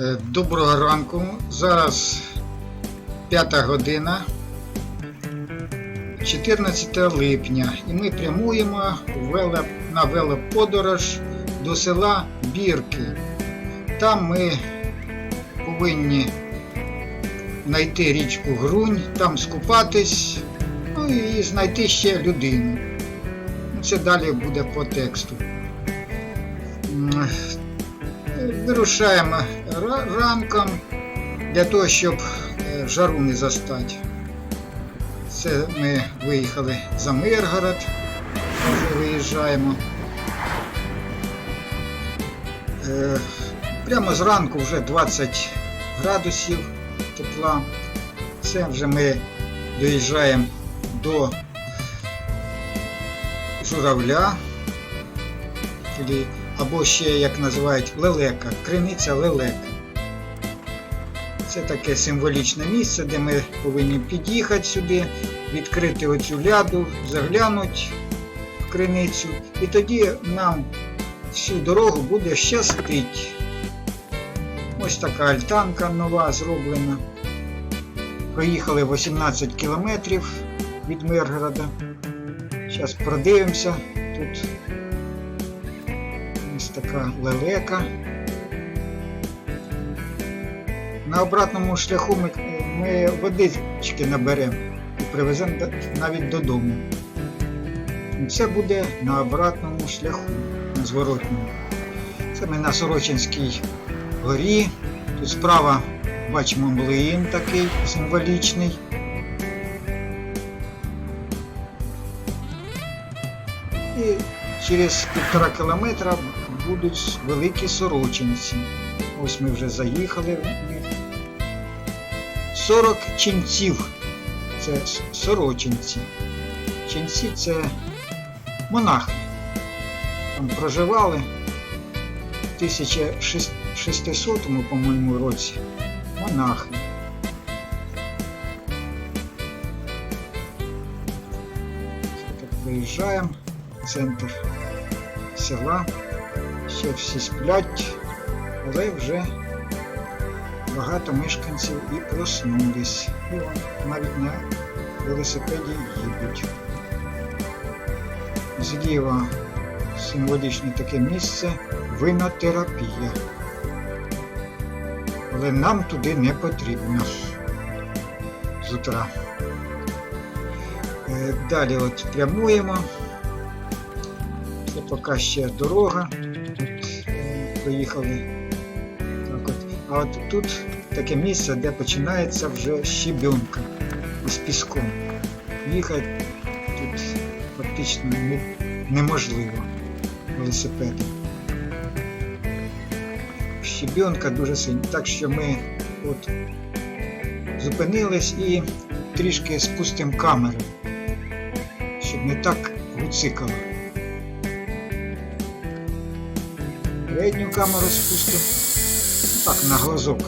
Е, Доброго ранку. Зараз 5 година, 14 липня, і ми прямуємо на велоподорож до села Бірки. Там ми повинні знайти річку Грунь, там скупатись, ну і знайти ще людину. Ну, Це далі буде по тексту. Вирушаємо ранком для того, щоб е, жару не застати. Це ми виїхали за Миргород, вже виїжджаємо. Е, Прямо зранку вже 20 градусів тепла. Це вже ми доїжджаємо до журавля. Або ще, як називають, лелека, криниця лелека. Це таке символічне місце, де ми повинні під'їхати сюди, відкрити оцю ляду, заглянути в криницю, і тоді нам всю дорогу буде щастить. Ось така альтанка нова зроблена. Проїхали 18 кілометрів від Миргорода. Зараз продивимося. Тут така лелека. На обратному шляху ми, ми водички наберемо і привеземо навіть додому. Це буде на обратному шляху, на зворотньому. Це ми на Сорочинській горі. Тут справа бачимо млин такий символічний. І через півтора кілометра будуть великі сорочинці. Ось ми вже заїхали в 40 ченців. Це сорочинці. Ченці це монахи. Там проживали в 1600, по-моєму, році. Монахи. Так виїжджаємо в центр села. Ще всі сплять, але вже багато мешканців і проснулись. І вон навіть на велосипеді їдуть. Зліва символічне таке місце винотерапія. Але нам туди не потрібно з утра. Е, Далі от прямуємо. Це поки ще дорога. Проїхали. Так от. А от тут таке місце, де починається вже щебенка із піском. Їхати тут фактично неможливо велосипедом. Щебенка дуже сильна. Так що ми от зупинились і трішки спустимо камеру, щоб не так гуцикало. Передню камеру спустимо. Ну, Так, на глазок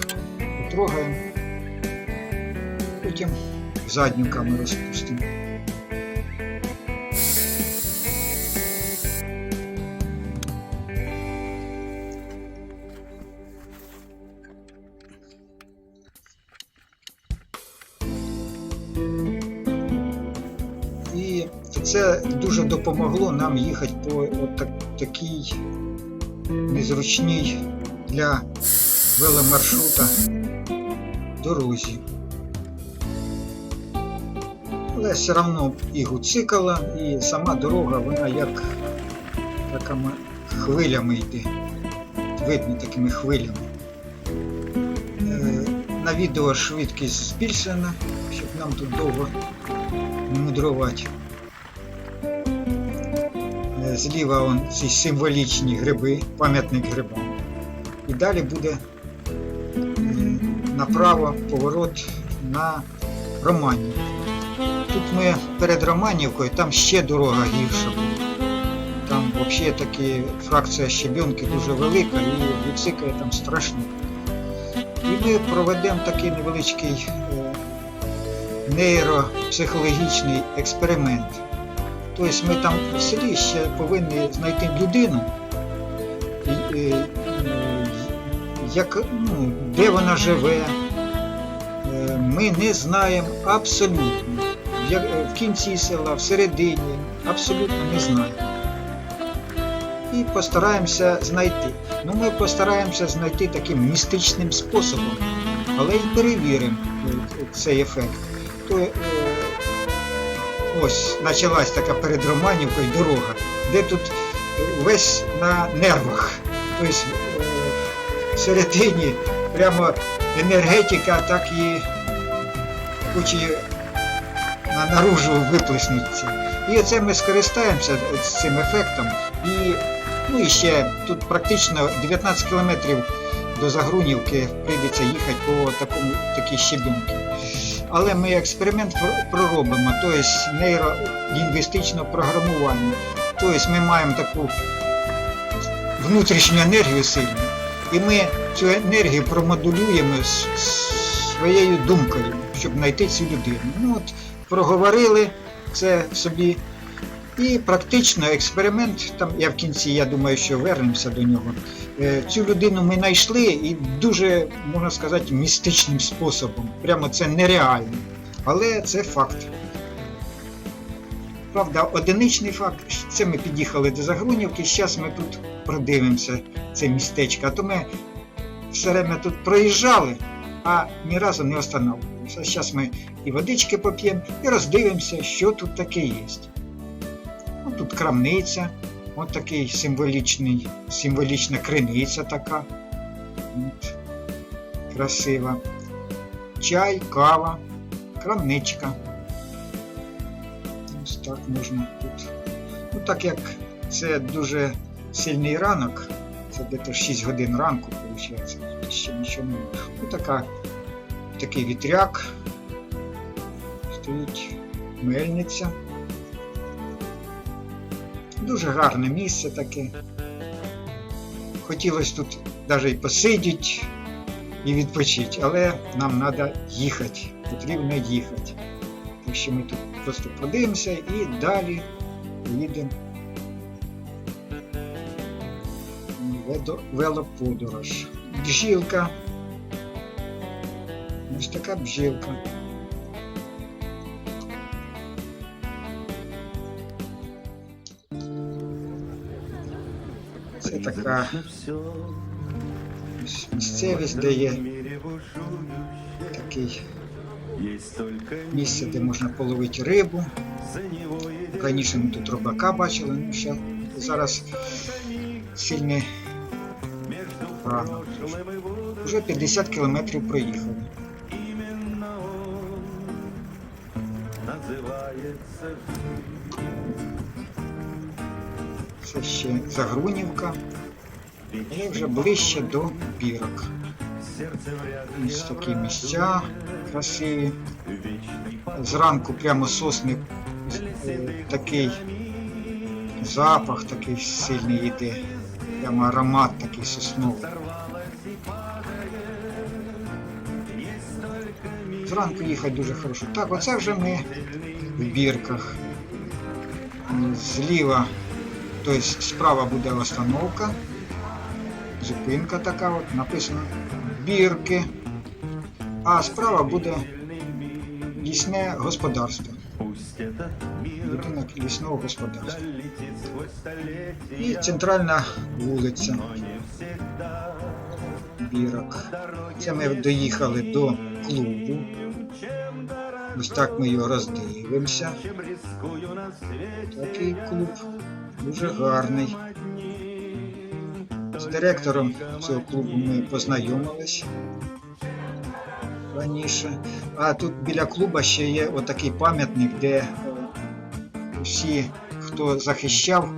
потрогаємо. Потім задню камеру спустимо. І це дуже допомогло нам їхати по от так, такій незручній для веломаршрута дорозі. Але все одно і гуцикала, і сама дорога, вона як такими хвилями йде. Видно такими хвилями. Е, На відео швидкість збільшена, щоб нам тут довго мудрувати. Е, Зліва он ці символічні гриби, пам'ятник грибам. І далі буде направо поворот на Романівку. Тут ми перед Романівкою, там ще дорога гірша буде. Там взагалі такі фракція щебенки дуже велика і відсикає там страшно. І ми проведемо такий невеличкий е, нейропсихологічний експеримент. Тобто ми там в селі ще повинні знайти людину, як, ну, де вона живе, е, ми не знаємо абсолютно. Е, в кінці села, всередині, абсолютно не знаємо. І постараємося знайти. Ну, ми постараємося знайти таким містичним способом, але й перевіримо е, цей ефект. То, ось почалась така перед Романівкою дорога, де тут весь на нервах. Тобто е, всередині прямо енергетика так і хоче на наружу виплеснутися. І оце ми скористаємося з цим ефектом. І, ну і ще тут практично 19 кілометрів до Загрунівки прийдеться їхати по такому такій щебінці. Але ми експеримент проробимо, тобто нейролінгвістичне програмування. Тобто ми маємо таку внутрішню енергію сильну, і ми цю енергію промодулюємо своєю думкою, щоб знайти цю людину. Ну от проговорили це собі. І практично експеримент, там я в кінці, я думаю, що вернемося до нього. Е, Цю людину ми знайшли і дуже, можна сказати, містичним способом. Прямо це нереально. Але це факт. Правда, одиничний факт, це ми під'їхали до Загрунівки, зараз ми тут продивимося це містечко. А то ми все время тут проїжджали, а ні разу не останавливалися. Зараз ми і водички поп'ємо, і роздивимося, що тут таке є. Тут крамниця, от такий символічний, символічна криниця така. От, красива. Чай, кава, крамничка. Ось так можна тут. Ну, так як це дуже сильний ранок, це десь 6 годин ранку, виходить, ще нічого немає. Ну, така, такий вітряк. Стоїть мельниця. Дуже гарне місце таке. Хотілося тут навіть і посидіти і відпочити, але нам треба їхати. Потрібно їхати. Так що ми тут просто подивимося і далі поїдемо велоподорож. Бжілка. Ось така бжілка. Така місцевість, де є такий місце, де можна половити рибу. Раніше ми тут рибака бачили, ну ще зараз сильний рано. Вже 50 кілометрів проїхали. Це ще Загрунівка, але вже ближче до бірок. Ось такі місця красиві. Зранку прямо сосни такий запах такий сильний йде. Прямо аромат такий сосновий. Зранку їхати дуже хорошо. Так, оце вже ми в бірках. Зліва, тобто справа буде остановка. Зупинка така от, написано бірки. А справа буде лісне господарство. Будинок лісного господарства. І центральна вулиця Бірок. Це ми доїхали до клубу. Ось так ми його роздивимося. Такий клуб дуже гарний. З директором цього клубу ми познайомились раніше. А тут біля клуба ще є отакий пам'ятник, де е, всі, хто захищав,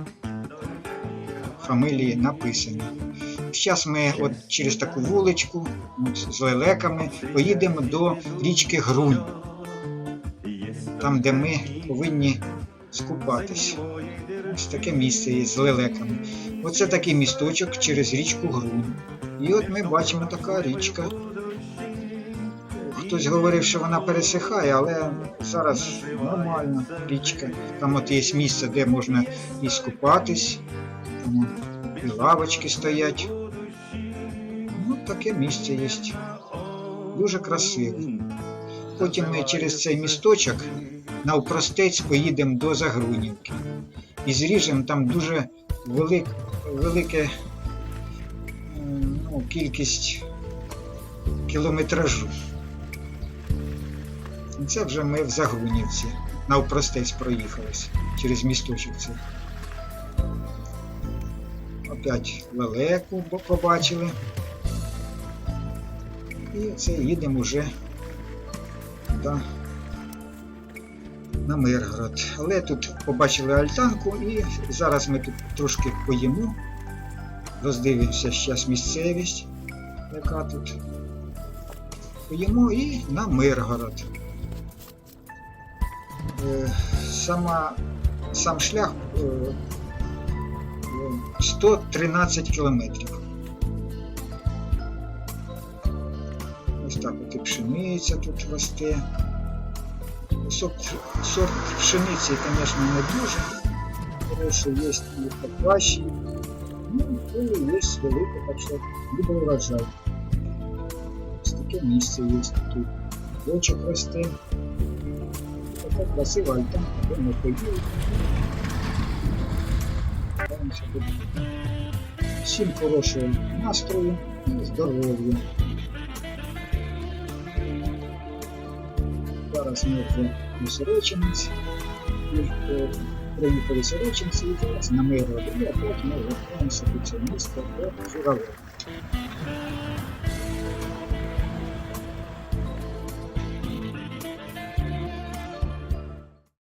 фамілії написані. Зараз ми от через таку вуличку з лелеками поїдемо до річки Грунь, там, де ми повинні скупатись. Ось таке місце є з лелеками. Оце такий місточок через річку Грунь. І от ми бачимо така річка. Хтось говорив, що вона пересихає, але зараз нормальна річка. Там от є місце, де можна і скупатись, і лавочки стоять. Ну, таке місце є. Дуже красиве. Потім ми через цей місточок навпростець поїдемо до Загрунівки. І зріжемо там дуже велик, велике ну, кількість кілометражу. І це вже ми в Загрунівці. Навпростець проїхалися через місточок цей. Опять лелеку побачили. І це їдемо вже да, на Миргород. Але тут побачили альтанку і зараз ми тут трошки поїмо. Роздивимося зараз місцевість, яка тут. Поїмо і на Миргород. Е, Сама, сам шлях е, е, 113 кілометрів. Ось так от і пшениця тут росте. Сорт, сорт пшениці, звісно, не дуже. Хороший є і покращий. Ну, поле є велике, так що буде урожай. Ось таке місце є тут. Бочок росте. Така красива альтанка, де ми поїли. Всім хорошого настрою і здоров'я. Зараз ми у Сорочинець. Приїхали в Сорочинці і зараз на Миргород. І опять ми вертаємося до цього міста до Журавля.